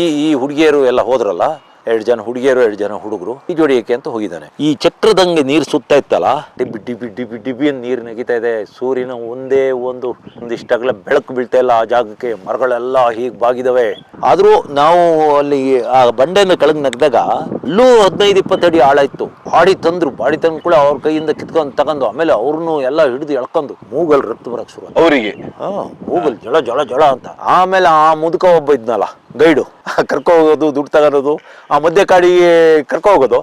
ಈ ಈ ಹುಡುಗಿಯರು ಎಲ್ಲ ಹೋದ್ರಲ್ಲ ಎರಡು ಜನ ಹುಡುಗಿಯರು ಎರಡು ಜನ ಹುಡುಗರು ಈ ಜೋಡಿಯಕ್ಕೆ ಅಂತ ಹೋಗಿದ್ದಾನೆ. ಈ ಚಕ್ರದಂಗೆ ನೀರು ಸುತ್ತ ಇತ್ತಲ್ಲ ಡಿಬಿ ಡಿಬಿ ಡಿಬಿ ಡಿಬ್ಬಿ ಅಂತ ನೀರು ನೆಗಿತಾ ಇದೆ. ಸೂರ್ಯನ ಒಂದೇ ಒಂದು ಒಂದಿಷ್ಟಾಗಲೇ ಬೆಳಕು ಬೀಳ್ತಾ ಇಲ್ಲ. ಆ ಜಾಗಕ್ಕೆ ಮರಗಳೆಲ್ಲ ಹೀಗೆ ಬಾಗಿದವೆ. ಆದರೂ ನಾವು ಅಲ್ಲಿ ಆ ಬಂಡೆಯನ್ನು ಕೆಳಗೆ ನಗ್ದಾಗ ಅಲ್ಲೂ ಹದಿನೈದು ಇಪ್ಪತ್ತು ಅಡಿ ಆಳ ಇತ್ತು. ಬಾಡಿ ತಂದ್ರು ಬಾಡಿ ತಂದ್ ಕೂಡ ಅವ್ರ ಕೈಯಿಂದ ಕಿತ್ಕೊಂಡು ತಗೊಂಡು ಆಮೇಲೆ ಅವ್ರನ್ನೂ ಎಲ್ಲ ಹಿಡಿದು ಎಳ್ಕೊಂಡು ಮೂಗಲ್ ರಕ್ತ ಬರಕ್ ಶುರು ಅವರಿಗೆ? ಹಾ ಮೂಗಲ್ ಜಳ ಜಳ ಜಳ ಅಂತ. ಆಮೇಲೆ ಆ ಮುದುಕ ಒಬ್ಬ ಇದ್ನಲ್ಲ. ಗೈಡು ಕರ್ಕೊ ಹೋಗೋದು ದುಡ್ಡು ತಗೋದು ಆ ಮಧ್ಯ ಕಾಡಿಗೆ ಕರ್ಕೊ ಹೋಗೋದು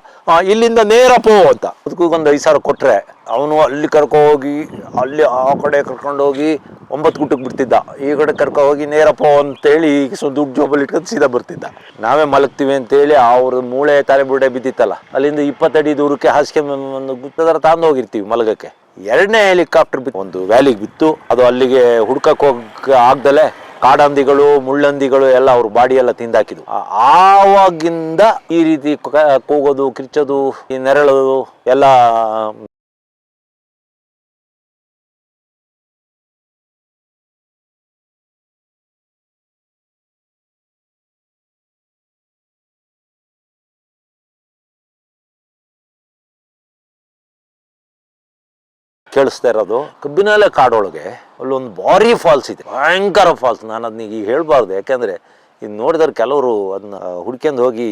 ಇಲ್ಲಿಂದ ನೇರ ಪೋ ಅಂತ. ಅದಕ್ಕೊಂದು ಐದು ಸಾವಿರ ಕೊಟ್ಟರೆ ಅವನು ಅಲ್ಲಿ ಕರ್ಕೊ ಹೋಗಿ ಅಲ್ಲಿ ಆ ಕಡೆ ಕರ್ಕೊಂಡು ಹೋಗಿ ಒಂಬತ್ತು ಗುಟ್ಟಕ್ಕೆ ಬಿಡ್ತಿದ್ದ. ಈ ಕಡೆ ಕರ್ಕೊ ಹೋಗಿ ನೇರ ಪೋ ಅಂತೇಳಿ ಸ್ವಲ್ಪ ದುಡ್ಡು ಜೋಬಲ್ಲಿ ಇಟ್ಕೊಂಡು ಸೀದಾ ಬರ್ತಿದ್ದ. ನಾವೇ ಮಲಗ್ತೀವಿ ಅಂತೇಳಿ ಅವ್ರ ಮೂಳೆ ತಲೆ ಬುಡೆ ಬಿದ್ದಿತ್ತಲ್ಲ. ಅಲ್ಲಿಂದ ಇಪ್ಪತ್ತಡಿ ದೂರಕ್ಕೆ ಹಾಸಿಗೆ ಒಂದು ಗುತ್ತದರ ತಾಂದು ಹೋಗಿರ್ತೀವಿ ಮಲಗಕ್ಕೆ. ಎರಡನೇ ಹೆಲಿಕಾಪ್ಟರ್ ಬಿತ್ತು. ಒಂದು ವ್ಯಾಲಿಗೆ ಬಿತ್ತು. ಅದು ಅಲ್ಲಿಗೆ ಹುಡ್ಕಕ್ಕೆ ಹೋಗಕ್ಕೆ ಆಗ್ದಲೆ ಕಾಡಂದಿಗಳು, ಮುಳ್ಳಂದಿಗಳು ಎಲ್ಲ ಅವ್ರ ಬಾಡಿ ಎಲ್ಲ ತಿಂದಾಕಿದ್ವು ಆವಾಗಿಂದ ಈ ರೀತಿ ಕೂಗೋದು, ಕಿರ್ಚೋದು, ಈ ನೆರಳೋದು ಎಲ್ಲ ಕೇಳಿಸ್ತಾ ಇರೋದು, ಕಬ್ಬಿನಾಲೆ ಕಾಡೊಳಗೆ ಅಲ್ಲೊಂದು ಭಾರಿ ಫಾಲ್ಸ್ ಇದೆ. ಭಯಂಕರ ಫಾಲ್ಸ್ ನಾನು ಅದನ್ನ ಈಗ ಹೇಳ್ಬಾರ್ದು. ಯಾಕೆಂದರೆ ಇದು ನೋಡಿದ್ರೆ ಕೆಲವರು ಅದನ್ನ ಹುಡ್ಕೊಂಡು ಹೋಗಿ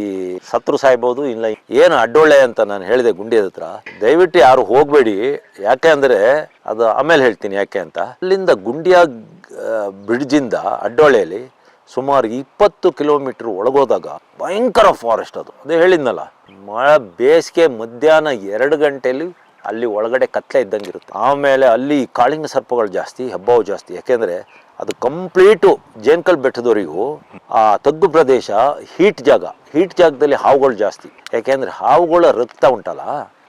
ಸತ್ರು ಸಾಯ್ಬೋದು, ಇಲ್ಲ ಏನು ಅಡ್ಡೊಳ್ಳೆ ಅಂತ ನಾನು ಹೇಳಿದೆ ಗುಂಡಿ ಹತ್ರ. ದಯವಿಟ್ಟು ಯಾರು ಹೋಗಬೇಡಿ. ಯಾಕೆ ಅಂದರೆ ಅದು ಆಮೇಲೆ ಹೇಳ್ತೀನಿ ಯಾಕೆ ಅಂತ. ಅಲ್ಲಿಂದ ಗುಂಡಿಯ ಬ್ರಿಡ್ಜಿಂದ ಅಡ್ಡೊಳ್ಳೆಯಲ್ಲಿ ಸುಮಾರು ಇಪ್ಪತ್ತು ಕಿಲೋಮೀಟರ್ ಒಳಗೋದಾಗ ಭಯಂಕರ ಫಾರೆಸ್ಟ್ ಅದು. ಅದೇ ಹೇಳಿದ್ನಲ್ಲ, ಮಳೆ ಬೇಸಿಗೆ ಮಧ್ಯಾಹ್ನ ಎರಡು ಗಂಟೆಯಲ್ಲಿ ಅಲ್ಲಿ ಒಳಗಡೆ ಕತ್ಲೆ ಇದ್ದಂಗೆ ಇರುತ್ತೆ. ಆಮೇಲೆ ಅಲ್ಲಿ ಕಾಳಿಂಗ ಸರ್ಪಗಳು ಜಾಸ್ತಿ, ಹೆಬ್ಬಾವು ಜಾಸ್ತಿ. ಯಾಕೆಂದರೆ ಅದು ಕಂಪ್ಲೀಟು ಜೇನ್ಕಲ್ ಬೆಟ್ಟದವರೆಗೂ ಆ ತಗ್ಗು ಪ್ರದೇಶ ಹೀಟ್ ಜಾಗ. ಹೀಟ್ ಜಾಗದಲ್ಲಿ ಹಾವುಗಳು ಜಾಸ್ತಿ. ಯಾಕೆಂದರೆ ಹಾವುಗಳ ರಕ್ತ ಉಂಟಲ್ಲ,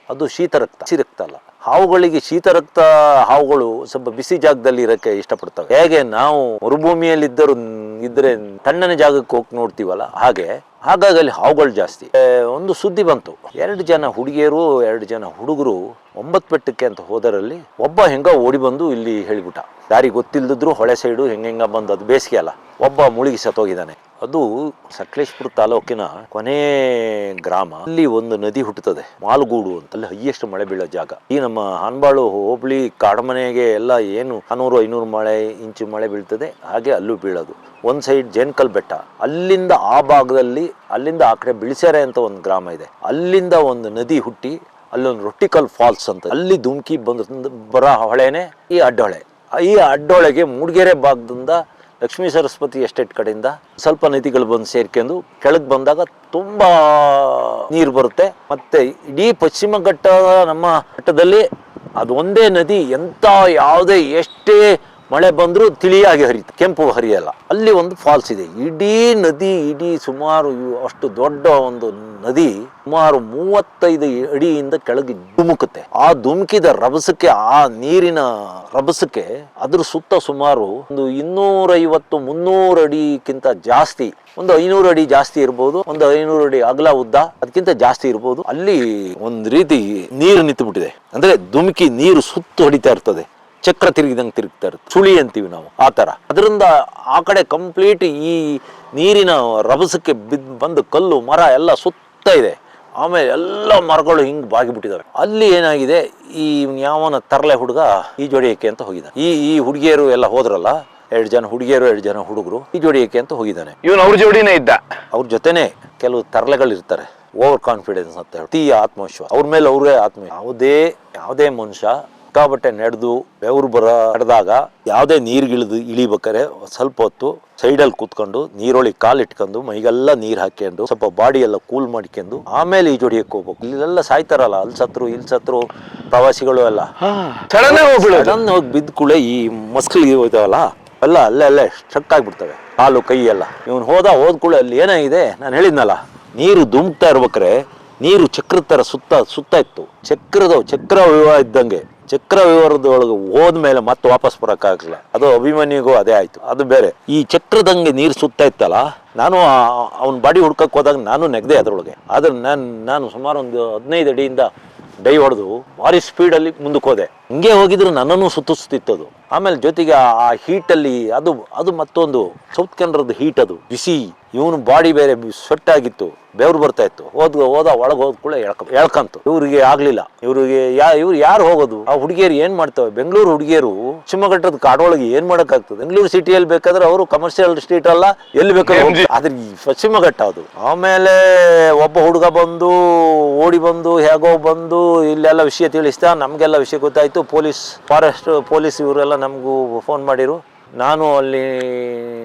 ಅದು ಶೀತ ರಕ್ತ. ಹಸಿ ರಕ್ತ ಅಲ್ಲ. ಹಾವುಗಳಿಗೆ ಶೀತ ರಕ್ತ ಹಾವುಗಳು ಸ್ವಲ್ಪ ಬಿಸಿ ಜಾಗದಲ್ಲಿ ಇರಕ್ಕೆ ಇಷ್ಟಪಡ್ತವೆ. ಹೇಗೆ ನಾವು ಮರುಭೂಮಿಯಲ್ಲಿದ್ದರು ಇದ್ರೆ ತಣ್ಣನೆ ಜಾಗಕ್ಕೆ ಹೋಗಿ ನೋಡ್ತೀವಲ್ಲ, ಹಾಗೆ. ಹಾಗಾಗಿ ಅಲ್ಲಿ ಹಾವುಗಳು ಜಾಸ್ತಿ. ಒಂದು ಸುದ್ದಿ ಬಂತು. ಎರಡು ಜನ ಹುಡುಗಿಯರು, ಎರಡು ಜನ ಹುಡುಗರು ಒಂಬತ್ತು ಬೆಟ್ಟಕ್ಕೆ ಅಂತ ಹೋದರಲ್ಲಿ ಒಬ್ಬ ಹೆಂಗ ಓಡಿ ಬಂದು ಇಲ್ಲಿ ಹೇಳಿಬಿಟ್ಟ. ದಾರಿ ಗೊತ್ತಿಲ್ಲದಿದ್ರು ಹೊಳೆ ಸೈಡು ಹೆಂಗ ಬಂದು ಅದು ಬೇಸಿಗೆ ಅಲ್ಲ. ಒಬ್ಬ ಮುಳುಗಿ ಸತ್ತೋಗಿದ್ದಾನೆ. ಅದು ಸಕಲೇಶ್ಪುರ ತಾಲೂಕಿನ ಕೊನೆ ಗ್ರಾಮ. ಅಲ್ಲಿ ಒಂದು ನದಿ ಹುಟ್ಟುತ್ತದೆ, ಮಾಲ್ಗೂಡು ಅಂತ. ಅಲ್ಲಿ ಹೈಯೆಸ್ಟ್ ಮಳೆ ಬೀಳೋ ಜಾಗ. ಈ ನಮ್ಮ ಹಾನ್ಬಾಳು ಹೋಬಳಿ ಕಾಡಮನೆಗೆ ಎಲ್ಲ ಏನು ನಾನೂರು ಐನೂರು ಮಳೆ, ಇಂಚು ಮಳೆ ಬೀಳ್ತದೆ. ಹಾಗೆ ಅಲ್ಲೂ ಬೀಳೋದು. ಒಂದು ಸೈಡ್ ಜೇನ್ಕಲ್ ಬೆಟ್ಟ. ಅಲ್ಲಿಂದ ಆ ಭಾಗದಲ್ಲಿ, ಅಲ್ಲಿಂದ ಆ ಕಡೆ ಬಿಳಿಸೆರೆ ಅಂತ ಒಂದು ಗ್ರಾಮ ಇದೆ. ಅಲ್ಲಿಂದ ಒಂದು ನದಿ ಹುಟ್ಟಿ, ಅಲ್ಲೊಂದು ರೊಟ್ಟಿಕಲ್ ಫಾಲ್ಸ್ ಅಂತ. ಅಲ್ಲಿ ಧುಮ್ಕಿ ಬಂದ ಬರೋ ಹೊಳೆನೇ ಈ ಅಡ್ಡೊಳೆ ಈ ಅಡ್ಡೊಳೆಗೆ ಮೂಡಿಗೆರೆ ಭಾಗದಿಂದ ಲಕ್ಷ್ಮೀ ಸರಸ್ವತಿ ಎಸ್ಟೇಟ್ ಕಡೆಯಿಂದ ಸ್ವಲ್ಪ ನದಿಗಳು ಬಂದು ಸೇರ್ಕೊಂಡು ಕೆಳಗೆ ಬಂದಾಗ ತುಂಬಾ ನೀರು ಬರುತ್ತೆ. ಮತ್ತೆ ಇಡೀ ಪಶ್ಚಿಮ ಘಟ್ಟ ನಮ್ಮ ಘಟ್ಟದಲ್ಲಿ ಅದು ಒಂದೇ ನದಿ, ಎಂಥ ಯಾವುದೇ ಎಷ್ಟೇ ಮಳೆ ಬಂದರೂ ತಿಳಿಯಾಗಿ ಹರಿಯುತ್ತೆ, ಕೆಂಪು ಹರಿಯಲ್ಲ. ಅಲ್ಲಿ ಒಂದು ಫಾಲ್ಸ್ ಇದೆ. ಇಡೀ ನದಿ, ಇಡೀ ಸುಮಾರು ಅಷ್ಟು ದೊಡ್ಡ ಒಂದು ನದಿ ಸುಮಾರು ಮೂವತ್ತೈದು ಅಡಿಯಿಂದ ಕೆಳಗೆ ಧುಮುಕುತ್ತೆ. ಆ ಧುಮುಕಿದ ರಭಸಕ್ಕೆ, ಆ ನೀರಿನ ರಭಸಕ್ಕೆ ಅದ್ರ ಸುತ್ತ ಸುಮಾರು ಒಂದು ಇನ್ನೂರೈವತ್ತು, ಮುನ್ನೂರು ಅಡಿಗಿಂತ ಜಾಸ್ತಿ, ಒಂದು ಐನೂರು ಅಡಿ ಜಾಸ್ತಿ ಇರ್ಬೋದು, ಒಂದು ಐನೂರು ಅಡಿ ಅಗಲ ಉದ್ದ ಅದಕ್ಕಿಂತ ಜಾಸ್ತಿ ಇರ್ಬೋದು. ಅಲ್ಲಿ ಒಂದು ರೀತಿ ನೀರು ನಿಂತು ಬಿಟ್ಟಿದೆ ಅಂದ್ರೆ ಧುಮುಕಿ ನೀರು ಸುತ್ತು ಹೊಡಿತಾ ಇರ್ತದೆ. ಚಕ್ರ ತಿರುಗಿದಂಗೆ ತಿರುಗ್ತಾ ಇರುತ್ತೆ. ಸುಳಿ ಅಂತೀವಿ ನಾವು ಆ ಥರ. ಅದರಿಂದ ಆ ಕಡೆ ಕಂಪ್ಲೀಟ್ ಈ ನೀರಿನ ರಭಸಕ್ಕೆ ಬಿದ್ದು ಬಂದು ಕಲ್ಲು ಮರ ಎಲ್ಲ ಸುತ್ತ ಇದೆ. ಆಮೇಲೆ ಎಲ್ಲ ಮರಗಳು ಹಿಂಗೆ ಬಾಗಿಬಿಟ್ಟಿದ್ದಾವೆ ಅಲ್ಲಿ ಏನಾಗಿದೆ ಈ ಯಾವನ ತರಲೆ ಹುಡುಗ ಈ ಜೋಡಿಯಕ್ಕೆ ಅಂತ ಹೋಗಿದ್ದಾನೆ ಈ ಈ ಹುಡುಗಿಯರು ಎಲ್ಲ ಹೋದ್ರಲ್ಲ ಎರಡು ಜನ ಹುಡುಗಿಯರು ಎರಡು ಜನ ಹುಡುಗರು ಈ ಜೋಡಿಯಕ್ಕೆ ಅಂತ ಹೋಗಿದ್ದಾನೆ ಇವನು ಅವ್ರ ಜೋಡಿನೇ ಇದ್ದ. ಅವ್ರ ಜೊತೆನೆ ಕೆಲವು ತರಲೆಗಳು ಇರ್ತಾರೆ. ಓವರ್ ಕಾನ್ಫಿಡೆನ್ಸ್ ಅಂತ ಹೇಳಿ ಆತ್ಮವಿಶ್ವಾಸ. ಅವ್ರ ಮೇಲೆ ಅವರೇ ಆತ್ಮ ಯಾವುದೇ ಯಾವುದೇ ಮನುಷ್ಯ ಸಿಕ್ಕಾಬಟ್ಟೆ ನಡೆದು ಬೆವರು ಬರ ನಡೆದಾಗ ಯಾವುದೇ ನೀರ್ಗಿಳಿದು ಇಳಿಬೇಕಾರೆ ಸ್ವಲ್ಪ ಹೊತ್ತು ಸೈಡಲ್ಲಿ ಕೂತ್ಕೊಂಡು ನೀರೊಳಗೆ ಕಾಲು ಇಟ್ಕೊಂಡು ಮೈಗೆಲ್ಲ ನೀರು ಹಾಕ್ಕೊಂಡು ಸ್ವಲ್ಪ ಬಾಡಿ ಎಲ್ಲ ಕೂಲ್ ಮಾಡ್ಕೊಂಡು ಆಮೇಲೆ ಈ ಜೋಡಿಯಕ್ಕೆ ಹೋಗ್ಬೇಕು. ಇಲ್ಲೆಲ್ಲ ಸಾಯ್ತಾರಲ್ಲ ಅಲ್ಲಿ ಸತ್ರು ಇಲ್ಲಿ ಸತ್ರು ಪ್ರವಾಸಿಗಳು ಎಲ್ಲ. ಸಡನ್ ಹೋಗಿ ಬಿದ್ದ ಕೂಡಲೇ ಈ ಮಸ್ಕಲ್ಗೆ ಹೋಯ್ತಾವಲ್ಲ ಎಲ್ಲ ಅಲ್ಲೇ ಅಲ್ಲೇ ಸ್ಟ್ರಕ್ ಆಗ್ಬಿಡ್ತವೆ ಕಾಲು ಕೈ ಎಲ್ಲ. ಇವನು ಹೋದ ಹೋದ ಕೂಡ ಅಲ್ಲಿ ಏನಾಗಿದೆ ನಾನು ಹೇಳಿದ್ನಲ್ಲ ನೀರು ದುಮ್ತಾ ಇರ್ಬೇಕಾರೆ ನೀರು ಚಕ್ರದ ಥರ ಸುತ್ತ ಸುತ್ತ ಇತ್ತು. ಚಕ್ರದ ಚಕ್ರ ವಿವಾಹ ಇದ್ದಂಗೆ. ಚಕ್ರ ವಿವರದೊಳಗೆ ಹೋದ್ಮೇಲೆ ಮತ್ತೆ ವಾಪಸ್ ಬರೋಕ್ಕಾಗಲಿಲ್ಲ. ಅದು ಅಭಿಮನ್ಯಗೂ ಅದೇ ಆಯ್ತು. ಅದು ಬೇರೆ. ಈ ಚಕ್ರದಂಗೆ ನೀರು ಸುತ್ತ ಇತ್ತಲ್ಲ, ನಾನು ಅವ್ನ ಬಾಡಿ ಹುಡ್ಕಕ್ಕೆ ಹೋದಾಗ ನಾನು ನೆಗದೆ ಅದರೊಳಗೆ. ಆದ್ರೆ ನಾನು ನಾನು ಸುಮಾರು ಒಂದು ಹದಿನೈದು ಅಡಿಯಿಂದ ಡೈ ಹೊಡೆದು ಭಾರಿ ಸ್ಪೀಡಲ್ಲಿ ಮುಂದಕ್ಕೆ ಹೋದೆ. ಹಿಂಗೆ ಹೋಗಿದ್ರು ನನ್ನನ್ನು ಸುತ್ತಿಸ್ತಿತ್ತು ಅದು ಆಮೇಲೆ ಜೊತೆಗೆ ಆ- ಹೀಟಲ್ಲಿ ಅದು ಅದು ಮತ್ತೊಂದು ಸೌತ್ ಕೆನರದ ಹೀಟ್ ಅದು. ಬಿಸಿ ಇವನು ಬಾಡಿ ಬೇರೆ ಸ್ವೆಟ್ ಆಗಿತ್ತು. ಬೆವರು ಬರ್ತಾ ಇತ್ತು. ಹೋದ್ ಹೋದ ಒಳಗೆ ಹೋದ ಕೂಡ ಎಳ್ಕ ಎಳ್ಕಂತು. ಇವ್ರಿಗೆ ಆಗ್ಲಿಲ್ಲ. ಇವ್ರಿಗೆ ಯಾ ಇವ್ರು ಯಾರು ಹೋಗೋದು? ಆ ಹುಡುಗಿಯರು ಏನ್ ಮಾಡ್ತಾವೆ? ಬೆಂಗಳೂರು ಹುಡುಗಿಯರು ಶಿವಮೊಗ್ಗದ ಕಾಡೊಳಗೆ ಏನ್ ಮಾಡಕ್ಕಾಗ್ತದೆ? ಬೆಂಗಳೂರು ಸಿಟಿಯಲ್ಲಿ ಬೇಕಾದ್ರೆ ಅವರು ಕಮರ್ಷಿಯಲ್ ಸ್ಟ್ರೀಟ್ ಅಲ್ಲ ಎಲ್ಲಿ ಬೇಕಾದ್ರೆ. ಆದ್ರೆ ಪಶ್ಚಿಮ ಘಟ್ಟ ಅದು. ಆಮೇಲೆ ಒಬ್ಬ ಹುಡುಗ ಬಂದು ಓಡಿ ಬಂದು ಹೇಗೋ ಬಂದು ಇಲ್ಲೆಲ್ಲ ವಿಷಯ ತಿಳಿಸ್ತಾ ನಮ್ಗೆಲ್ಲ ವಿಷಯ ಗೊತ್ತಾಯ್ತು. ಪೊಲೀಸ್, ಫಾರೆಸ್ಟ್ ಪೊಲೀಸ್ ಇವರೆಲ್ಲ ನಮಗೂ ಫೋನ್ ಮಾಡಿರು. ನಾನು ಅಲ್ಲಿ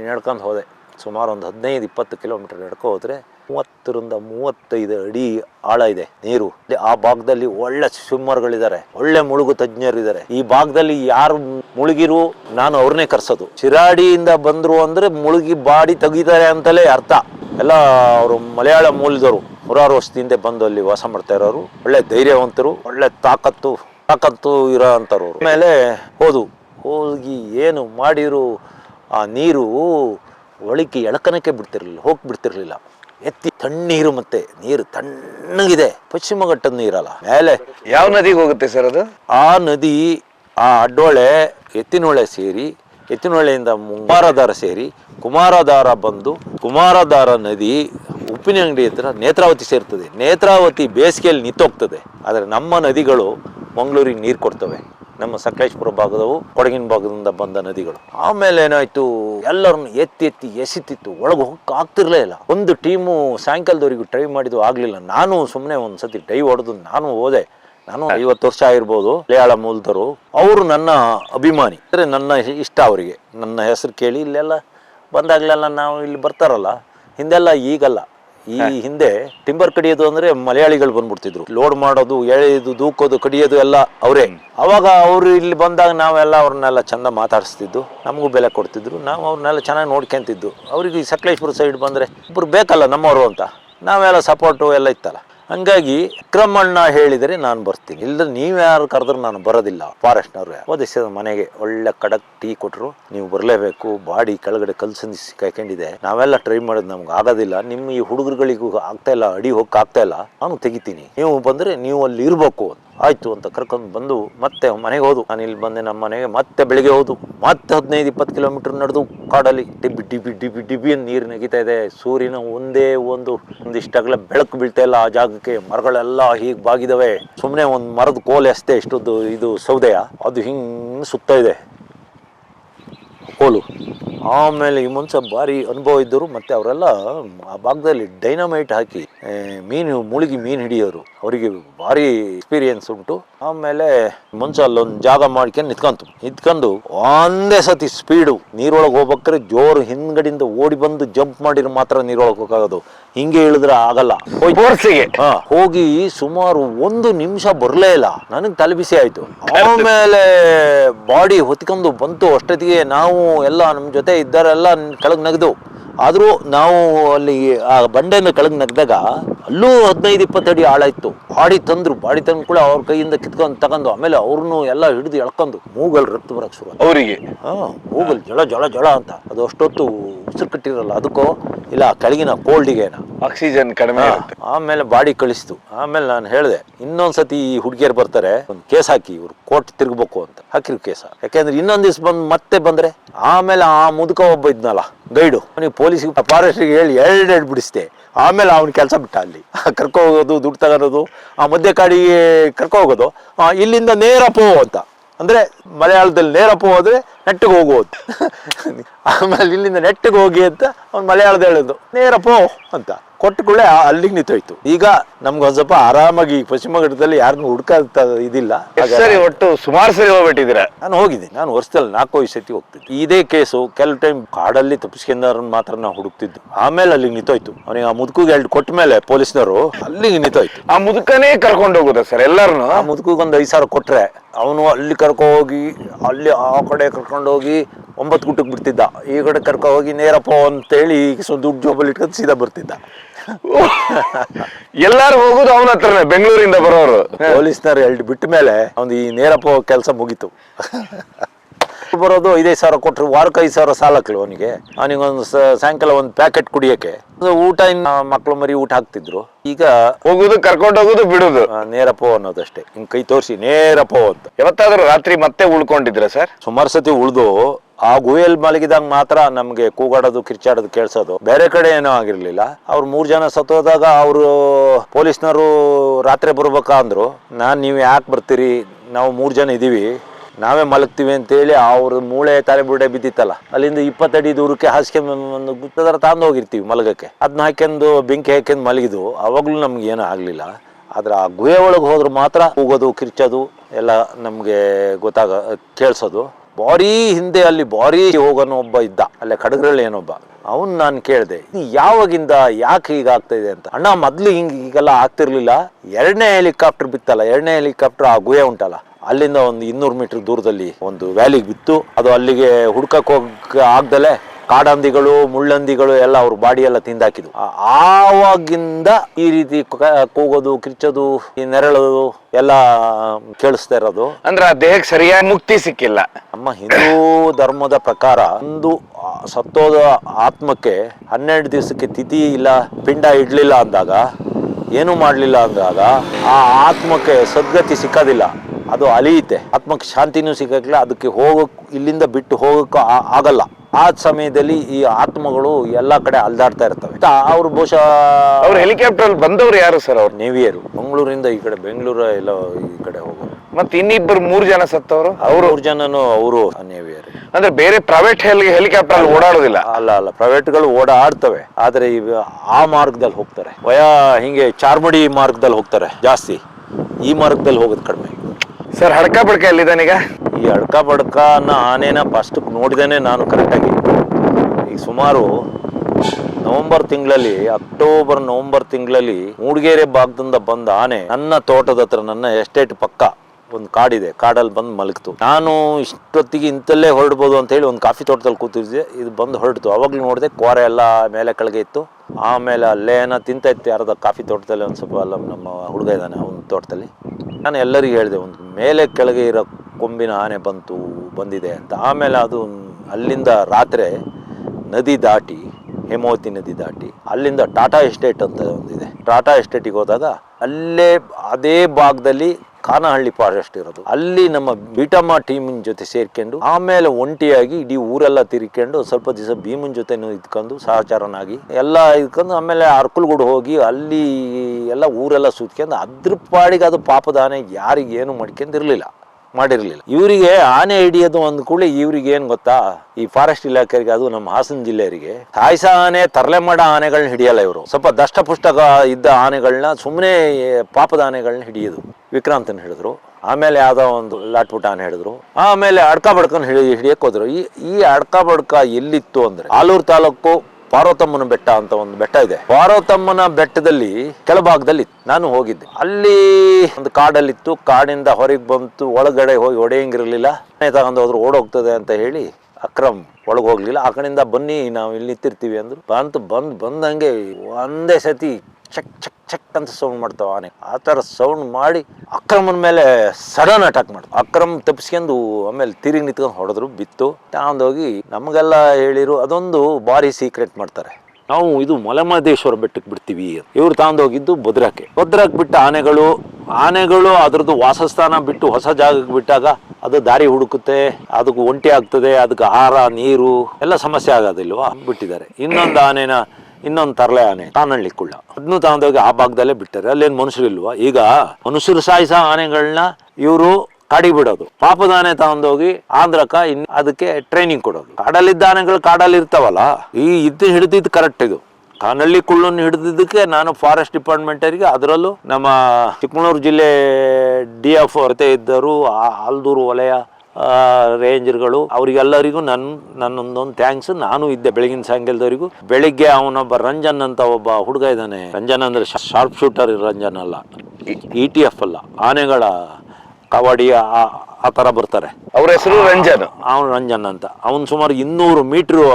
ನಡ್ಕೊಂಡು ಹೋದೆ. ಸುಮಾರು ಒಂದು ಹದಿನೈದು, ಇಪ್ಪತ್ತು ಕಿಲೋಮೀಟರ್ ನಡ್ಕೊ ಹೋದ್ರೆ ಮೂವತ್ತರಿಂದ ಮೂವತ್ತೈದು ಅಡಿ ಆಳ ಇದೆ ನೀರು. ಆ ಭಾಗದಲ್ಲಿ ಒಳ್ಳೆ ಸ್ವಿಮ್ಮರ್ಗಳಿದ್ದಾರೆ. ಒಳ್ಳೆ ಮುಳುಗು ತಜ್ಞರಿದ್ದಾರೆ. ಈ ಭಾಗದಲ್ಲಿ ಯಾರು ಮುಳುಗಿರು ನಾನು ಅವ್ರನ್ನೇ ಕರೆಸೋದು. ಚಿರಾಡಿಯಿಂದ ಬಂದರು ಅಂದ್ರೆ ಮುಳುಗಿ ಬಾಡಿ ತೆಗಿತಾರೆ ಅಂತಲೇ ಅರ್ಥ. ಎಲ್ಲ ಅವರು ಮಲಯಾಳ ಮೂಲದವರು. ನೂರಾರು ವರ್ಷದಿಂದ ಬಂದು ಅಲ್ಲಿ ವಾಸ ಮಾಡ್ತಾ ಇರೋರು. ಒಳ್ಳೆ ಧೈರ್ಯವಂತರು, ಒಳ್ಳೆ ತಾಕತ್ತು ತಾಕತ್ತು ಇರೋ ಅಂತಾರು. ಆಮೇಲೆ ಹೋದು. ಹೋಗಿ ಏನು ಮಾಡಿರು ಆ ನೀರು ಒಳಕ್ಕೆ ಎಳಕನಕ್ಕೆ ಬಿಡ್ತಿರ್ಲಿಲ್ಲ ಹೋಗಿ ಬಿಡ್ತಿರ್ಲಿಲ್ಲ. ಎತ್ತಿ ತಣ್ಣೀರು ಮತ್ತೆ ನೀರು ತಣ್ಣಗಿದೆ. ಪಶ್ಚಿಮ ಘಟ್ಟದ ನೀರಲ್ಲ. ಮೇಲೆ ಯಾವ ನದಿಗೆ ಹೋಗುತ್ತೆ ಸರ್ ಅದು? ಆ ನದಿ ಆ ಅಡ್ಡೊಳೆ ಎತ್ತಿನೊಳೆ ಸೇರಿ ಎತ್ತಿನೊಳೆಯಿಂದ ಕುಮಾರಧಾರ ಸೇರಿ ಕುಮಾರಧಾರ ಬಂದು ಕುಮಾರಧಾರ ನದಿ ಉಪ್ಪಿನ ಅಂಗಡಿ ಹತ್ರ ನೇತ್ರಾವತಿ ಸೇರ್ತದೆ. ನೇತ್ರಾವತಿ ಬೇಸಿಗೆಯಲ್ಲಿ ನಿಂತೋಗ್ತದೆ ಆದರೆ ನಮ್ಮ ನದಿಗಳು ಮಂಗಳೂರಿಗೆ ನೀರು ಕೊಡ್ತವೆ. ನಮ್ಮ ಸಕಲೇಶ್ಪುರ ಭಾಗದವು ಕೊಡಗಿನ ಭಾಗದಿಂದ ಬಂದ ನದಿಗಳು. ಆಮೇಲೆ ಏನಾಯ್ತು? ಎಲ್ಲರನ್ನು ಎತ್ತಿ ಎತ್ತಿ ಎಸಿತಿತ್ತು. ಒಳಗೆ ಹೋಗಕ್ಕೆ ಆಗ್ತಿರ್ಲೇ ಇಲ್ಲ. ಒಂದು ಟೀಮು ಸಾಯಂಕಾಲದವರೆಗೂ ಟ್ರೈ ಮಾಡಿದ್ದು ಆಗಲಿಲ್ಲ. ನಾನು ಸುಮ್ಮನೆ ಒಂದು ಸತಿ ಡೈ ಹೊಡೆದು ನಾನು ಹೋದೆ. ನಾನು ಐವತ್ತು ವರ್ಷ ಆಗಿರ್ಬೋದು. ಮಲಯಾಳ ಮೂಲದವರು. ಅವರು ನನ್ನ ಅಭಿಮಾನಿ. ಅಂದರೆ ನನ್ನ ಇಷ್ಟ ಅವರಿಗೆ. ನನ್ನ ಹೆಸರು ಕೇಳಿ ಇಲ್ಲೆಲ್ಲ ಬಂದಾಗಲೆಲ್ಲ ನಾವು ಇಲ್ಲಿ ಬರ್ತಾರಲ್ಲ. ಹಿಂದೆಲ್ಲ ಈಗಲ್ಲ. ಈ ಹಿಂದೆ ಟಿಂಬರ್ ಕಡಿಯೋದು ಅಂದ್ರೆ ಮಲಯಾಳಿಗಳು ಬಂದ್ಬಿಡ್ತಿದ್ರು. ಲೋಡ್ ಮಾಡೋದು ಎಳೆಯೋದು ದೂಕೋದು ಕಡಿಯೋದು ಎಲ್ಲ ಅವರೇ. ಅವಾಗ ಅವರು ಇಲ್ಲಿ ಬಂದಾಗ ನಾವೆಲ್ಲ ಅವ್ರನ್ನೆಲ್ಲ ಚಂದ ಮಾತಾಡಿಸ್ತಿದ್ದು. ನಮಗೂ ಬೆಲೆ ಕೊಡ್ತಿದ್ರು. ನಾವು ಅವ್ರನ್ನೆಲ್ಲ ಚೆನ್ನಾಗಿ ನೋಡ್ಕೊಂತಿದ್ದು. ಅವ್ರಿಗೆ ಈ ಸಕಲೇಶ್ಪುರ ಸೈಡ್ ಬಂದ್ರೆ ಒಬ್ರು ಬೇಕಲ್ಲ ನಮ್ಮವರು ಅಂತ. ನಾವೆಲ್ಲ ಸಪೋರ್ಟು ಎಲ್ಲ ಇತ್ತಲ್ಲ. ಹಂಗಾಗಿ ಕ್ರಮಣ್ಣ ಹೇಳಿದರೆ ನಾನು ಬರ್ತೀನಿ. ಇಲ್ಲ ನೀವು ಯಾರು ಕರೆದ್ರು ನಾನು ಬರೋದಿಲ್ಲ. ಫಾರೆಸ್ಟ್ನವ್ರು ಓದಿಸಿದ ಮನೆಗೆ ಒಳ್ಳೆ ಕಡಕ್ ಟೀ ಕೊಟ್ಟರು ನೀವು ಬರಲೇಬೇಕು. ಬಾಡಿ ಕೆಳಗಡೆ ಕಲ್ಸಂದಿ ಸಿಕ್ಕಾಕೊಂಡಿದೆ ನಾವೆಲ್ಲ ಟ್ರೈ ಮಾಡೋದು ನಮ್ಗೆ ಆಗೋದಿಲ್ಲ. ನಿಮ್ಮ ಈ ಹುಡುಗರುಗಳಿಗೂ ಆಗ್ತಾ ಇಲ್ಲ. ಅಡಿ ಹೋಗಕ್ಕೆ ಆಗ್ತಾ ಇಲ್ಲ. ನಾನು ತೆಗಿತೀನಿ. ನೀವು ಬಂದರೆ ನೀವು ಅಲ್ಲಿ ಇರಬೇಕು ಆಯ್ತು ಅಂತ ಕರ್ಕೊಂಡು ಬಂದು ಮತ್ತೆ ಮನೆಗೆ ಹೋದು. ನಾನು ಇಲ್ಲಿ ಬಂದೆ ನಮ್ಮ ಮನೆಗೆ, ಮತ್ತೆ ಬೆಳಿಗ್ಗೆ ಹೋದು. ಮತ್ತೆ ಹದಿನೈದು, ಇಪ್ಪತ್ತು ಕಿಲೋಮೀಟರ್ ನಡೆದು ಕಾಡಲ್ಲಿ ಡಿಬ್ಬಿ ಡಿಬಿ ಡಿಬಿ ಡಿಬ್ಬಿ ಅಂತ ನೀರು ನೆಗಿತಾ ಇದೆ. ಸೂರ್ಯನ ಒಂದೇ ಒಂದು ಒಂದಿಷ್ಟಾಗಲೇ ಬೆಳಕು ಬೀಳ್ತಾ ಇಲ್ಲ. ಆ ಜಾಗಕ್ಕೆ ಮರಗಳೆಲ್ಲ ಹೀಗೆ ಬಾಗಿದವೆ. ಸುಮ್ಮನೆ ಒಂದು ಮರದ ಕೋಲೆ ಅಷ್ಟೇ, ಇಷ್ಟೊಂದು ಇದು ಸೌದೆಯ. ಅದು ಹಿಂಗೆ ಸುತ್ತ ಇದೆ. ಕೋಲು ಆಮೇಲೆ ಈ ಮುಂಚೆ ಭಾರಿ ಅನುಭವ ಇದ್ದರು, ಮತ್ತೆ ಅವರೆಲ್ಲ ಆ ಭಾಗದಲ್ಲಿ ಡೈನಮೈಟ್ ಹಾಕಿ ಮೀನು, ಮುಳುಗಿ ಮೀನು ಹಿಡಿಯೋರು. ಅವರಿಗೆ ಭಾರಿ ಎಕ್ಸ್ಪೀರಿಯನ್ಸ್ ಉಂಟು. ಆಮೇಲೆ ಮುಂಚೆ ಅಲ್ಲೊಂದು ಜಾಗ ಮಾಡ್ಕೊಂಡು ನಿಂತ್ಕೊಂತು. ನಿಂತ್ಕೊಂಡು ಒಂದೇ ಸತಿ ಸ್ಪೀಡು ನೀರೊಳಗೆ ಹೋಗ್ಬೇಕಾದ್ರೆ ಜೋರು ಹಿಂದ್ಗಡೆಯಿಂದ ಓಡಿ ಬಂದು ಜಂಪ್ ಮಾಡಿದ್ರೆ ಮಾತ್ರ ನೀರೊಳಗೆ ಹೋಗೋದು ಹಿಂಗೆ ಇಳಿದ್ರೆ ಆಗಲ್ಲ. ಫೋರ್ಸಿಗೆ ಹೋಗಿ ಸುಮಾರು ಒಂದು ನಿಮಿಷ ಬರಲೇ ಇಲ್ಲ. ನನಗೆ ತಲೆ ಬಿಸಿ ಆಯ್ತು. ಆಮೇಲೆ ಬಾಡಿ ಹೊತ್ಕೊಂಡು ಬಂತು ಅಷ್ಟೊತ್ತಿಗೆ ನಾವು ಎಲ್ಲ ನಮ್ಮ ಜೊತೆ ಇದ್ದಾರೆಲ್ಲ ಕೆಳಗೆ ನಗದು. ಆದರೂ ನಾವು ಅಲ್ಲಿ ಆ ಬಂಡೆಯನ್ನು ಕೆಳಗೆ ನಗ್ದಾಗ ಅಲ್ಲೂ ಹದಿನೈದು ಇಪ್ಪತ್ತು ಅಡಿ ಆಳ ಇತ್ತು ಬಾಡಿ ತಂದ್ರು. ಬಾಡಿ ತಂದು ಕೂಡ ಅವ್ರ ಕೈಯಿಂದ ಕಿತ್ಕೊಂಡು ತಗೊಂಡು ಆಮೇಲೆ ಅವ್ರನ್ನು ಎಲ್ಲ ಹಿಡಿದು ಎಳ್ಕೊಂಡು ಮೂಗಲ್ ರಕ್ತ ಬರಕ್ಕೆ ಶುರು ಅವರಿಗೆ. ಹಾ ಮೂಗಲ್ ಜಳ ಜಳ ಜಳ ಅಂತ. ಅದು ಅಷ್ಟೊತ್ತು ಉಸಿರು ಕಟ್ಟಿರಲ್ಲ. ಅದಕ್ಕೋ ಇಲ್ಲ ಕೆಳಗಿನ ಕೋಲ್ಡಿಗೇನ. ಆಕ್ಸಿಜನ್ ಕಡಿಮೆ ಇರುತ್ತೆ. ಆಮೇಲೆ ಬಾಡಿ ಕಳಿಸ್ತು. ಆಮೇಲೆ ನಾನು ಹೇಳಿದೆ ಇನ್ನೊಂದ್ಸತಿ ಈ ಹುಡುಗಿಯರು ಬರ್ತಾರೆ ಒಂದು ಕೇಸ್ ಹಾಕಿ ಇವ್ರು ಕೋರ್ಟ್ ತಿರುಗಬೇಕು ಅಂತ. ಹಾಕಿರು ಕೇಸ. ಯಾಕೆಂದ್ರೆ ಇನ್ನೊಂದ್ ದಿವಸ ಬಂದು ಮತ್ತೆ ಬಂದ್ರೆ ಆಮೇಲೆ ಆ ಮುದುಕ ಒಬ್ಬ ಇದ್ನಲ್ಲ ಗೈಡು. ನೀವು ಪೊಲೀಸಿಗೆ ಫಾರೆಸ್ಟ್ಗೆ ಹೇಳಿ ಎರಡೆರಡು ಬಿಡಿಸ್ದೆ. ಆಮೇಲೆ ಅವನ ಕೆಲಸ ಬಿಟ್ಟ ಅಲ್ಲಿ. ಕರ್ಕೊ ಹೋಗೋದು ದುಡ್ಡು ತಗೊಳೋದು ಆ ಮಧ್ಯ ಕಾಡಿಗೆ ಕರ್ಕೊ ಹೋಗೋದು. ಆ, ಇಲ್ಲಿಂದ ನೇರ ಪೋ ಅಂತ. ಅಂದ್ರೆ ಮಲಯಾಳದಲ್ಲಿ ನೇರ ಪೋ ಹೋದ್ರೆ ನೆಟ್ಟಿಗೆ ಹೋಗುವುದು ಆಮೇಲೆ ಇಲ್ಲಿಂದ ನೆಟ್ಟಿಗೆ ಹೋಗಿ ಅಂತ ಅವ್ನು ಮಲಯಾಳದ ಹೇಳಿದ್ದು. ನೇರ ಪೋ ಅಂತ. ಕೊಟ್ಟ ಕೂಡಲೇ ಅಲ್ಲಿಗೆ ನಿಂತೋಯ್ತು. ಈಗ ನಮ್ಗೆ ಒಂದ್ ಸ್ವಲ್ಪ ಆರಾಮಾಗಿ ಪಶ್ಚಿಮ ಘಟ್ಟದಲ್ಲಿ ಯಾರನ್ನು ಹುಡ್ಕ ಇದಿಲ್ಲ. ಸರಿ ಒಟ್ಟು ಸುಮಾರು ಸರಿ ಹೋಗ್ಬಿಟ್ಟಿದ್ರೆ ನಾನು ಹೋಗಿದ್ದೀನಿ. ನಾನು ವರ್ಷದಲ್ಲಿ ನಾಲ್ಕು ಐದು ಸತಿ ಹೋಗ್ತಿದ್ದೆ. ಇದೇ ಕೇಸು ಕೆಲವು ಟೈಮ್ ಕಾಡಲ್ಲಿ ತಪ್ಪಿಸ್ಕೊಂಡವ್ರನ್ನ ಮಾತ್ರ ನಾವು ಹುಡುಕ್ತಿದ್ದು. ಆಮೇಲೆ ಅಲ್ಲಿಗೆ ನಿಂತೋಯ್ತು. ಅವನಿಗೆ ಆ ಮುದುಕಿಗೆ ಎರಡು ಕೊಟ್ಟ ಮೇಲೆ ಪೊಲೀಸ್ನವರು ಅಲ್ಲಿಗೆ ನಿಂತೋಯ್ತು. ಆ ಮುದುಕನೇ ಕರ್ಕೊಂಡು ಹೋಗುದ ಸರ್ ಎಲ್ಲರನ್ನು ಆ ಮುದುಕಿಗೆ ಒಂದು ಐದು ಸಾವಿರ ಕೊಟ್ರೆ ಅವನು ಅಲ್ಲಿ ಕರ್ಕೊ ಹೋಗಿ ಅಲ್ಲಿ ಆ ಕಡೆ ಕರ್ಕೊಂಡು ಹೋಗಿ ಒಂಬತ್ತು ಗುಟ್ಟಕ್ಕೆ ಬಿಡ್ತಿದ್ದ. ಈ ಕಡೆ ಕರ್ಕೊ ಹೋಗಿ ನೇರಪ್ಪ ಅಂತೇಳಿ ಸ್ವಲ್ಪ ದುಡ್ಡು ಜೋಬಲ್ಲಿ ಇಟ್ಕೊಂಡು ಸೀದಾ ಬರ್ತಿದ್ದ. ಎಲ್ಲಾರು ಹೋಗುದು ಅವನ ಹತ್ರನೇ ಬೆಂಗಳೂರಿಂದ ಬರೋರು. ಪೊಲೀಸ್ನವ್ರು ಎರಡು ಬಿಟ್ಟ ಮೇಲೆ ಅವ್ನು ಈ ನೇರಪ್ಪ ಕೆಲಸ ಮುಗೀತು. ಬರೋದು ಐದೈದು ಸಾವಿರ ಕೊಟ್ಟರು ವಾರಕ್ಕೆ ಐದು ಸಾವಿರ ಸಾಲಕ್ಲು ಅವನಿಗೆ. ಅವನಿಗೆ ಒಂದು ಸಾಯಂಕಾಲ ಒಂದು ಪ್ಯಾಕೆಟ್ ಕುಡಿಯೋಕ್ಕೆ. ಊಟ ಇನ್ನು ಮಕ್ಕಳು ಮರಿ ಊಟ ಹಾಕ್ತಿದ್ರು. ಈಗ ಹೋಗುದು ಕರ್ಕೊಂಡು ಹೋಗುದು ಬಿಡುದು. ಆ, ನೇರ ಪೋ ಅನ್ನೋದಷ್ಟೇ. ಹಿಂಗ್ ಕೈ ತೋರಿಸಿ ನೇರ ಪೋ ಅಂತ. ಯಾವತ್ತಾದ್ರೂ ರಾತ್ರಿ ಮತ್ತೆ ಉಳ್ಕೊಂಡಿದ್ರ ಸರ್? ಸುಮಾರು ಸತಿ ಉಳ್ದು ಆ ಗುಹೆಯಲ್ಲಿ ಮಲಗಿದಾಗ ಮಾತ್ರ ನಮ್ಗೆ ಕೂಗಾಡೋದು ಕಿರ್ಚಾಡೋದು ಕೇಳಿಸೋದು. ಬೇರೆ ಕಡೆ ಏನೂ ಆಗಿರ್ಲಿಲ್ಲ. ಅವ್ರು ಮೂರ್ ಜನ ಸತ್ತೋದಾಗ ಅವರು ಪೊಲೀಸ್ನವರು ರಾತ್ರಿ ಬರ್ಬೇಕಾ ಅಂದ್ರು ನಾನ್ ನೀವು ಯಾಕೆ ಬರ್ತೀರಿ? ನಾವು ಮೂರ್ ಜನ ಇದೀವಿ. ನಾವೇ ಮಲಗ್ತೀವಿ ಅಂತೇಳಿ ಅವ್ರ ಮೂಳೆ ತಲೆ ಬುಡೆ ಬಿದ್ದಿತ್ತಲ್ಲ, ಅಲ್ಲಿಂದ ಇಪ್ಪತ್ತಡಿ ದೂರಕ್ಕೆ ಹಾಸಿಗೆ ಒಂದು ಗುತ್ತದರ ತಾಂದು ಹೋಗಿರ್ತೀವಿ ಮಲಗಕ್ಕೆ. ಅದನ್ನ ಹಾಕ್ಯಂದು ಬೆಂಕಿ ಹಾಕ್ಯಂದು ಮಲಗಿದ್ವು. ಅವಾಗಲೂ ನಮ್ಗೆ ಏನೂ ಆಗಲಿಲ್ಲ. ಆದ್ರೆ ಆ ಗುಹೆ ಒಳಗೆ ಹೋದ್ರೆ ಮಾತ್ರ ಕೂಗೋದು, ಕಿರ್ಚೋದು ಎಲ್ಲ ನಮಗೆ ಗೊತ್ತಾಗ, ಕೇಳಿಸೋದು. ಬಾರಿ ಹಿಂದೆ ಅಲ್ಲಿ ಬಾರಿ ಹೋಗೋನು ಒಬ್ಬ ಇದ್ದ, ಅಲ್ಲೇ ಕಡಗರಲ್ಲಿ ಏನೊಬ್ಬ ಅವನ್ ನಾನು ಕೇಳಿದೆ ಯಾವಾಗಿಂದ ಯಾಕೆ ಹೀಗಾಗ್ತಾ ಇದೆ ಅಂತ? ಅಣ್ಣ, ಮೊದ್ಲು ಹಿಂಗೆ ಈಗೆಲ್ಲ ಆಗ್ತಿರ್ಲಿಲ್ಲ. ಎರಡನೇ ಹೆಲಿಕಾಪ್ಟರ್ ಬಿತ್ತಲ್ಲ, ಎರಡನೇ ಹೆಲಿಕಾಪ್ಟರ್ ಆ ಗುಹೆ ಉಂಟಲ್ಲ. ಅಲ್ಲಿಂದ ಒಂದು ಇನ್ನೂರು ಮೀಟರ್ ದೂರದಲ್ಲಿ ಒಂದು ವ್ಯಾಲಿಗೆ ಬಿತ್ತು. ಅದು ಅಲ್ಲಿಗೆ ಹುಡ್ಕಕ್ ಹೋಗಕ್ಕೆ ಆಗ್ದಲೆ ಕಾಡಂದಿಗಳು ಮುಳ್ಳಂದಿಗಳು ಎಲ್ಲ ಅವ್ರ ಬಾಡಿ ಎಲ್ಲ ತಿಂದಾಕಿದ್ವು ಆವಾಗಿಂದ ಈ ರೀತಿ ಕೂಗೋದು ಕಿರ್ಚೋದು ಈ ನೆರಳೋದು ಎಲ್ಲ ಕೇಳಿಸ್ತಾ ಇರೋದು. ಅಂದ್ರೆ ದೇಹಕ್ಕೆ ಸರಿಯಾಗಿ ಮುಕ್ತಿ ಸಿಕ್ಕಿಲ್ಲ. ನಮ್ಮ ಹಿಂದೂ ಧರ್ಮದ ಪ್ರಕಾರ ಒಂದು ಸತ್ತೋದ ಆತ್ಮಕ್ಕೆ ಹನ್ನೆರಡು ದಿವಸಕ್ಕೆ ತಿಥಿ ಇಲ್ಲ ಪಿಂಡ ಇಡ್ಲಿಲ್ಲ ಅಂದಾಗ ಏನು ಮಾಡಲಿಲ್ಲ ಅಂದಾಗ ಆ ಆತ್ಮಕ್ಕೆ ಸದ್ಗತಿ ಸಿಕ್ಕೋದಿಲ್ಲ. ಅದು ಅಲಿಯುತ್ತೆ ಆತ್ಮಕ್ಕೆ ಶಾಂತಿನೂ ಸಿಗಕ್ಕಿಲ್ಲ. ಅದಕ್ಕೆ ಹೋಗ ಇಲ್ಲಿಂದ ಬಿಟ್ಟು ಹೋಗಕ್ಕೆ ಆಗಲ್ಲ. ಆ ಸಮಯದಲ್ಲಿ ಈ ಆತ್ಮಗಳು ಎಲ್ಲಾ ಕಡೆ ಅಲ್ದಾಡ್ತಾ ಇರ್ತವೆ. ಅವ್ರು ಬಹುಶಃ ಅವ್ರು ಹೆಲಿಕಾಪ್ಟರ್ ಬಂದವ್ರು ಯಾರು ಸರ್ ಅವ್ರು? ನೇವಿಯರು ಮಂಗಳೂರಿಂದ ಈ ಕಡೆ ಬೆಂಗಳೂರು ಎಲ್ಲ ಈ ಕಡೆ ಹೋಗೋರು. ಮತ್ತೆ ಇನ್ನಿಬ್ಬರು ಮೂರು ಜನ ಸತ್ತವರು? ಅವರು? ಮೂರು ಜನನು ಅವರು ನೇವಿಯರು ಅಂದ್ರೆ ಬೇರೆ ಪ್ರೈವೇಟ್ ಹೆಲಿ ಹೆಲಿಕಾಪ್ಟರ್ ಅಲ್ಲಿ ಓಡಾಡೋದಿಲ್ಲ? ಅಲ್ಲ ಅಲ್ಲ ಪ್ರೈವೇಟ್ಗಳು ಓಡಾಡ್ತವೆ. ಆದ್ರೆ ಈಗ ಆ ಮಾರ್ಗದಲ್ಲಿ ಹೋಗ್ತಾರೆ. ವಯ ಹಿಂಗೆ ಚಾರ್ಮಡಿ ಮಾರ್ಗದಲ್ಲಿ ಹೋಗ್ತಾರೆ ಜಾಸ್ತಿ. ಈ ಮಾರ್ಗದಲ್ಲಿ ಹೋಗೋದು ಕಡಿಮೆ. ಸರ್, ಹಡ್ಕ ಬಡ್ಕ ಎಲ್ಲಿದ್ದಾನೀಗ ಈ ಅಡ್ಕ ಅನ್ನೋ ಆನೆನ ಫಸ್ಟ್ ನೋಡಿದೇನೆ ನಾನು ಕರೆಕ್ಟಾಗಿ. ಈಗ ಸುಮಾರು ನವೆಂಬರ್ ತಿಂಗಳಲ್ಲಿ, ಅಕ್ಟೋಬರ್ ನವೆಂಬರ್ ತಿಂಗಳಲ್ಲಿ ಮೂಡಿಗೆರೆ ಭಾಗದಿಂದ ಬಂದ ಆನೆ ನನ್ನ ತೋಟದ ಹತ್ರ, ನನ್ನ ಎಸ್ಟೇಟ್ ಪಕ್ಕ. ಒಂದು ಕಾಡಿದೆ, ಕಾಡಲ್ಲಿ ಬಂದು ಮಲಗ್ತು. ನಾನು ಇಷ್ಟೊತ್ತಿಗೆ ಇಂತಲ್ಲೇ ಹೊರಡ್ಬೋದು ಅಂತ ಹೇಳಿ ಒಂದು ಕಾಫಿ ತೋಟದಲ್ಲಿ ಕೂತಿದ್ದೆ, ಇದು ಬಂದು ಹೊರಡ್ತು. ಅವಾಗಲೂ ನೋಡಿದೆ ಕೋರೆ ಎಲ್ಲ ಮೇಲೆ ಕೆಳಗೆ ಇತ್ತು. ಆಮೇಲೆ ಅಲ್ಲೇ ಏನೋ ತಿಂತ ಇತ್ತು ಯಾರದ ಕಾಫಿ ತೋಟದಲ್ಲಿ ಒಂದು ಸ್ವಲ್ಪ ಅಲ್ಲ ನಮ್ಮ ಹುಡುಗ ಇದ್ದಾನೆ ಅವನ ತೋಟದಲ್ಲಿ. ನಾನು ಎಲ್ಲರಿಗೂ ಹೇಳಿದೆ, ಒಂದು ಮೇಲೆ ಕೆಳಗೆ ಇರೋ ಕೊಂಬಿನ ಆನೆ ಬಂತು, ಬಂದಿದೆ ಅಂತ. ಆಮೇಲೆ ಅದು ಅಲ್ಲಿಂದ ರಾತ್ರಿ ನದಿ ದಾಟಿ, ಹೇಮಾವತಿ ನದಿ ದಾಟಿ, ಅಲ್ಲಿಂದ ಟಾಟಾ ಎಸ್ಟೇಟ್ ಅಂತ ಒಂದಿದೆ. ಟಾಟಾ ಎಸ್ಟೇಟಿಗೆ ಹೋದಾಗ ಅಲ್ಲೇ ಅದೇ ಭಾಗದಲ್ಲಿ ಕಾನಹಳ್ಳಿ ಫಾರೆಸ್ಟ್ ಇರೋದು. ಅಲ್ಲಿ ನಮ್ಮ ಬೀಟಮ್ಮ ಟೀಮಿನ ಜೊತೆ ಸೇರ್ಕೊಂಡು, ಆಮೇಲೆ ಒಂಟಿಯಾಗಿ ಇಡೀ ಊರೆಲ್ಲ ತಿರ್ಕೊಂಡು ಸ್ವಲ್ಪ ದಿವಸ ಭೀಮನ್ ಜೊತೆನೂ ಇದ್ಕೊಂಡು ಸಹಚಾರನಾಗಿ ಎಲ್ಲ ಇದ್ಕೊಂಡು ಆಮೇಲೆ ಅರ್ಕಲ್ಗೂಡು ಹೋಗಿ ಅಲ್ಲಿ ಎಲ್ಲ ಊರೆಲ್ಲ ಸುತ್ಕೊಂಡು ಅದ್ರ ಪಾಡಿಗೆ ಅದು ಪಾಪದಾನೆ ಯಾರಿಗೇನು ಮಾಡ್ಕೊಂಡಿರಲಿಲ್ಲ. ಮಾಡಿರ್ಲಿಲ್ಲ. ಇವರಿಗೆ ಆನೆ ಹಿಡಿಯೋದು ಒಂದು ಕೂಡಲೇ ಇವ್ರಿಗೆ ಏನ್ ಗೊತ್ತಾ? ಈ ಫಾರೆಸ್ಟ್ ಇಲಾಖೆಗೆ ಅದು ನಮ್ಮ ಹಾಸನ ಜಿಲ್ಲೆಯವರಿಗೆ ಸಾಯ್ಸ ಆನೆ, ತರಲೆ ಮಾಡ ಆನೆಗಳನ್ನ ಹಿಡಿಯಲ್ಲ ಇವರು. ಸ್ವಲ್ಪ ದಷ್ಟಪುಷ್ಟ ಇದ್ದ ಆನೆಗಳನ್ನ ಸುಮ್ಮನೆ ಪಾಪದ ಆನೆಗಳನ್ನ ಹಿಡಿಯೋದು. ವಿಕ್ರಾಂತನ ಹಿಡಿದ್ರು ಆಮೇಲೆ ಯಾವುದೋ ಒಂದು ಲಾಟ್ಪುಟ ಆನೆ ಹಿಡಿದ್ರು ಆಮೇಲೆ ಅಡ್ಕ ಬಡ್ಕನ್ ಹಿಡಿ ಹಿಡಿಯಕ್ ಹೋದ್ರು. ಈ ಈ ಅಡ್ಕ ಬಡ್ಕ ಎಲ್ಲಿತ್ತು ಅಂದರೆ, ಆಲೂರು ತಾಲೂಕು ಪಾರ್ವತಮ್ಮನ ಬೆಟ್ಟ ಅಂತ ಒಂದು ಬೆಟ್ಟ ಇದೆ. ಪಾರ್ವತಮ್ಮನ ಬೆಟ್ಟದಲ್ಲಿ ಕೆಳಭಾಗದಲ್ಲಿ ನಾನು ಹೋಗಿದ್ದೆ. ಅಲ್ಲಿ ಒಂದು ಕಾಡಲ್ಲಿತ್ತು. ಕಾಡಿಂದ ಹೊರಗೆ ಬಂತು. ಒಳಗಡೆ ಹೋಗಿ ಹೊಡೆಯಂಗಿರ್ಲಿಲ್ಲ. ತಗೊಂಡು ಹೋದ್ರು ಓಡೋಗ್ತದೆ ಅಂತ ಹೇಳಿ ಅಕ್ರಮ್ ಒಳಗೆ ಹೋಗ್ಲಿಲ್ಲ. ಆ ಕಡೆಯಿಂದ ಬನ್ನಿ, ನಾವು ಇಲ್ಲಿ ನಿಂತಿರ್ತೀವಿ ಅಂದ್ರು. ಬಂತು, ಬಂದು, ಬಂದಂಗೆ ಒಂದೇ ಸತಿ ಚಕ್ ಚಕ್ ಚಕ್ ಅಂತ ಸೌಂಡ್ ಮಾಡ್ತಾವ ಆನೆ. ಆ ಥರ ಸೌಂಡ್ ಮಾಡಿ ಅಕ್ರಮನ ಮೇಲೆ ಸಡನ್ ಅಟ್ಯಾಕ್ ಮಾಡ್ತಾವ. ಅಕ್ರಮ್ ತಪ್ಪಿಸ್ಕೊಂಡು ಆಮೇಲೆ ತಿರುಗಿ ನಿಂತ್ಕೊಂಡು ಹೊಡೆದ್ರು, ಬಿತ್ತು. ತಗೊಂಡೋಗಿ ನಮಗೆಲ್ಲ ಹೇಳಿರು, ಅದೊಂದು ಭಾರಿ ಸೀಕ್ರೆಟ್ ಮಾಡ್ತಾರೆ. ನಾವು ಇದು ಮಲೆಮಹದೇಶ್ವರ ಬೆಟ್ಟಕ್ಕೆ ಬಿಡ್ತೀವಿ ಇವ್ರು ತಗೊಂಡೋಗಿದ್ದು ಭದ್ರಕ್ಕೆ. ಭದ್ರಕ್ಕೆ ಬಿಟ್ಟ ಆನೆಗಳು ಆನೆಗಳು ಅದ್ರದ್ದು ವಾಸಸ್ಥಾನ ಬಿಟ್ಟು ಹೊಸ ಜಾಗಕ್ಕೆ ಬಿಟ್ಟಾಗ ಅದು ದಾರಿ ಹುಡುಕುತ್ತೆ, ಅದಕ್ಕೆ ಒಂಟಿ ಆಗ್ತದೆ, ಅದಕ್ಕೆ ಆಹಾರ, ನೀರು, ಎಲ್ಲ ಸಮಸ್ಯೆ ಆಗೋದಿಲ್ವಾ? ಬಿಟ್ಟಿದ್ದಾರೆ. ಇನ್ನೊಂದು ಆನೆನ ಇನ್ನೊಂದು ತರಲೆ ಆನೆ ತಾನಳ್ಳಿಕ್ಕುಳ್ಳ ಕುಳ್ಳ ಅದನ್ನು ತಾಂದೋಗಿ ಆ ಭಾಗದಲ್ಲೇ ಬಿಟ್ಟಾರೆ ಅಲ್ಲೇನು ಮನುಷ್ಯರು ಇಲ್ವಾ? ಈಗ ಮನುಷ್ಯರು ಸಾಯಿಸ ಆನೆಗಳನ್ನ ಇವರು ಬಿಡೋದು ಪಾಪದ ಆನೆ ತಗೊಂಡೋಗಿ ಆಂಧ್ರಕ ಇನ್ ಅದಕ್ಕೆ ಟ್ರೈನಿಂಗ್ ಕೊಡೋದು. ಕಾಡಲ್ಲಿದ್ದ ಆನೆಗಳು ಕಾಡಲ್ಲಿ ಇರ್ತಾವಲ್ಲ, ಈ ಇದ್ದು ಹಿಡಿದಿದ್ದು ಕರೆಕ್ಟ್ ಇದು. ಕಾನಳ್ಳಿ ಕುಳ್ಳನ್ನು ಹಿಡಿದಿದ್ದಕ್ಕೆ ನಾನು ಫಾರೆಸ್ಟ್ ಡಿಪಾರ್ಟ್ಮೆಂಟರಿಗೆ ಅದರಲ್ಲೂ ನಮ್ಮ ಚಿಕ್ಕಮಗಳೂರು ಜಿಲ್ಲೆ ಡಿ ಎಫ್ ಹೊರತೆ ಇದ್ದರು, ಆ- ಆಲ್ದೂರು ವಲಯ ರೇಂಜರ್ಗಳು ಅವರಿಗೆಲ್ಲರಿಗೂ ನನ್ನ ನನ್ನೊಂದೊಂದು ಥ್ಯಾಂಕ್ಸ್ ನಾನು ಇದ್ದೆ ಬೆಳಗಿನ ಸಾಯಂಕಾಲದವರೆಗೂ. ಬೆಳಿಗ್ಗೆ ಅವನೊಬ್ಬ ರಂಜನ್ ಅಂತ ಒಬ್ಬ ಹುಡುಗ ಇದ್ದಾನೆ. ರಂಜನ್ ಅಂದರೆ ಶಾರ್ಪ್ ಶೂಟರ್ ರಂಜನ್ ಅಲ್ಲ. ಇ ಟಿ ಎಫ್ ಅಲ್ಲ. ಆನೆಗಳ ಕಬಡ್ಡಿ ಆ- ಆ ಥರ ಬರ್ತಾರೆ. ಅವ್ರ ಹೆಸರು ರಂಜನ್. ಅವನು ರಂಜನ್ ಅಂತ. ಅವನು ಸುಮಾರು ಇನ್ನೂರು ಮೀಟ್ರ್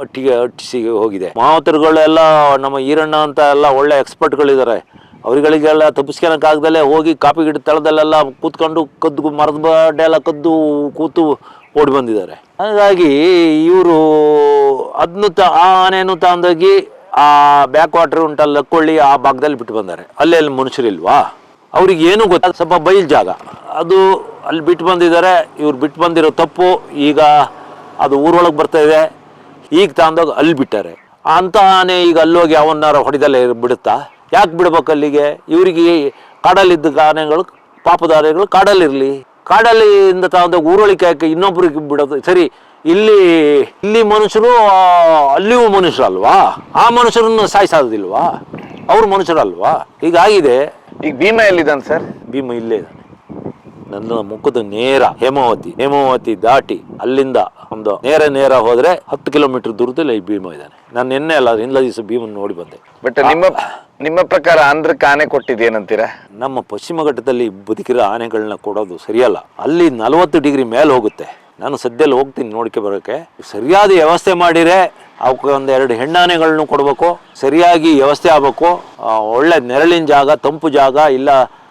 ಅಟ್ಟಿಗೆ ಅಟ್ಟಿಸಿ ಹೋಗಿದೆ. ಮಾವತರುಗಳೆಲ್ಲ ನಮ್ಮ ಈರಣ್ಣ ಅಂತ ಎಲ್ಲ ಒಳ್ಳೆ ಎಕ್ಸ್ಪರ್ಟ್ಗಳಿದ್ದಾರೆ ಅವರುಗಳಿಗೆಲ್ಲ ತಪ್ಪಿಸ್ಕೊಳಕ್ಕಾಗ್ದಲೇ ಹೋಗಿ ಕಾಪಿ ಗಿಡ ತಳದಲ್ಲೆಲ್ಲ ಕೂತ್ಕೊಂಡು ಕದ್ದು ಮರದ ಬಡ್ಡೆ ಎಲ್ಲ ಕದ್ದು ಕೂತು ಓಡಿ ಬಂದಿದ್ದಾರೆ. ಹಾಗಾಗಿ ಇವರು ಅದನ್ನು ತ, ಆ ಆನೆಯನ್ನು ತಂದೋಗಿ ಆ ಬ್ಯಾಕ್ ವಾಟರ್ ಉಂಟಲ್ಲ ಲಕ್ಕೊಳ್ಳಿ ಆ ಭಾಗದಲ್ಲಿ ಬಿಟ್ಟು ಬಂದಾರೆ. ಅಲ್ಲೇ ಅಲ್ಲಿ ಮನುಷ್ಯರಿಲ್ವಾ ಅವ್ರಿಗೆ ಏನು ಗೊತ್ತ? ಸ್ವಲ್ಪ ಬಯಲು ಜಾಗ. ಅದು ಅಲ್ಲಿ ಬಿಟ್ಟು ಬಂದಿದ್ದಾರೆ. ಇವ್ರು ಬಿಟ್ಟು ಬಂದಿರೋ ತಪ್ಪು. ಈಗ ಅದು ಊರೊಳಗೆ ಬರ್ತಾ ಇದೆ. ಈಗ ತಂದಾಗ ಅಲ್ಲಿ ಬಿಟ್ಟಾರೆ. ಅಂತ ಆನೆ ಈಗ ಅಲ್ಲೋಗಿ ಅವನ್ನಾರ ಹೊಡೆದಲ್ಲೇ ಬಿಡುತ್ತಾ? ಯಾಕೆ ಬಿಡ್ಬೇಕು ಅಲ್ಲಿಗೆ? ಇವರಿಗೆ ಕಾಡಲ್ಲಿದ್ದ ಆನೆಗಳು ಪಾಪದ ಆನೆಗಳು ಕಾಡಲ್ಲಿರಲಿ. ಕಾಡಲ್ಲಿಂದ ತಗೊಂಡೋಗಿ ಊರೊಳಿಕೆ ಹಾಕಿ ಇನ್ನೊಬ್ರಿಗೆ ಬಿಡೋದು. ಸರಿ ಇಲ್ಲಿ ಇಲ್ಲಿ ಮನುಷ್ಯರು ಅಲ್ಲಿಯೂ ಮನುಷ್ಯರಲ್ವಾ ಆ ಮನುಷ್ಯರನ್ನು ಸಾಯಿಸೋದಿಲ್ವಾ? ಅವ್ರು ಮನುಷ್ಯರಲ್ವಾ? ಆಗಿದೆ. ಈಗ ಭೀಮ ಎಲ್ಲಿದ್ದಾನೆ ಸರ್? ಭೀಮ ಇಲ್ಲೇ ಇದ್ದಾನೆ. ನನ್ನ ಮುಖದ ನೇರ ಹೇಮಾವತಿ. ಹೇಮಾವತಿ ದಾಟಿ ಅಲ್ಲಿಂದ ಒಂದು ನೇರ ನೇರ ಹೋದ್ರೆ ಹತ್ತು ಕಿಲೋಮೀಟರ್ ದೂರದಲ್ಲಿ ಈ ಭೀಮ ಇದ್ದಾನೆ. ನಾನು ನಿನ್ನೆ ಅಲ್ಲ ದಿವಸ ಭೀಮನ್ನು ನೋಡಿ ಬಂದೆ. ಬಟ್ ನಿಮ್ಮ ನಿಮ್ಮ ಪ್ರಕಾರ ಆಂಧ್ರಕ್ಕೆ ಆನೆ ಕೊಟ್ಟಿದ್ದೇನಂತೀರಾ? ನಮ್ಮ ಪಶ್ಚಿಮ ಘಟ್ಟದಲ್ಲಿ ಬದುಕಿರೋ ಆನೆಗಳನ್ನ ಕೊಡೋದು ಸರಿಯಲ್ಲ. ಅಲ್ಲಿ ನಲವತ್ತು ಡಿಗ್ರಿ ಮೇಲೆ ಹೋಗುತ್ತೆ. ನಾನು ಸದ್ಯಲ್ಲಿ ಹೋಗ್ತೀನಿ ನೋಡ್ಕೆ ಬರೋಕ್ಕೆ ಸರಿಯಾದ ವ್ಯವಸ್ಥೆ ಮಾಡಿರೆ ಅವಕ್ಕೆ ಒಂದೆರಡು ಹೆಣ್ಣಾನೆಗಳನ್ನು ಕೊಡಬೇಕು. ಸರಿಯಾಗಿ ವ್ಯವಸ್ಥೆ ಆಗಬೇಕು. ಒಳ್ಳೆ ನೆರಳಿನ ಜಾಗ, ತಂಪು ಜಾಗ, ಇಲ್ಲ